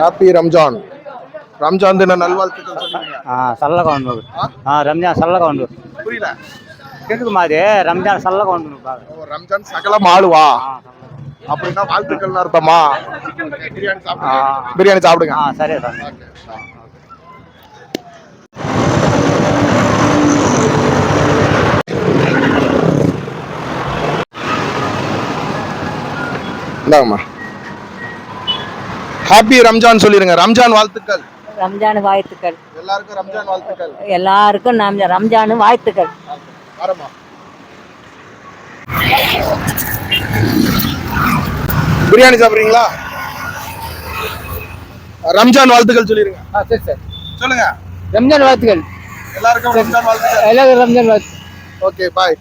Happy Ramzan. Ramzan தின நல்வாழ்த்துக்கள் சொல்லுங்க. ஆ சல்லக ஒன்று ஆ ரம்ஜான் சல்லக ஒன்று புரியல. கேட்குது மாதிரி ரம்ஜான் சல்லக ஓ, ரம்ஜான் சகலம் ஆளுவா? அப்படின்னா வாழ்த்துக்கள்னு அர்த்தமா? பிரியாணி சாப்பிடுங்க. பிரியாணி சாப்பிடுங்க. ஆ சரியா சார். இந்தாங்கம்மா. ஹாப்பி ரம்ஜான் சொல்லிருங்க. ரம்ஜான் வாழ்த்துக்கள். ரம்ஜான் வாழ்த்துக்கள். எல்லாருக்கும் ரம்ஜான் வாழ்த்துக்கள். எல்லாருக்கும் நாம் ரம்ஜான் வாழ்த்துக்கள். பிரியாணி சாப்பிடுறீங்களா? ரம்ஜான் வாழ்த்துக்கள் சொல்லிருங்க. ஆ சரி சார். சொல்லுங்க. ரம்ஜான் வாழ்த்துக்கள். எல்லாருக்கும் ரம்ஜான் வாழ்த்துக்கள். எல்லாரும் ரம்ஜான் வாழ்த்து ஓகே பாய்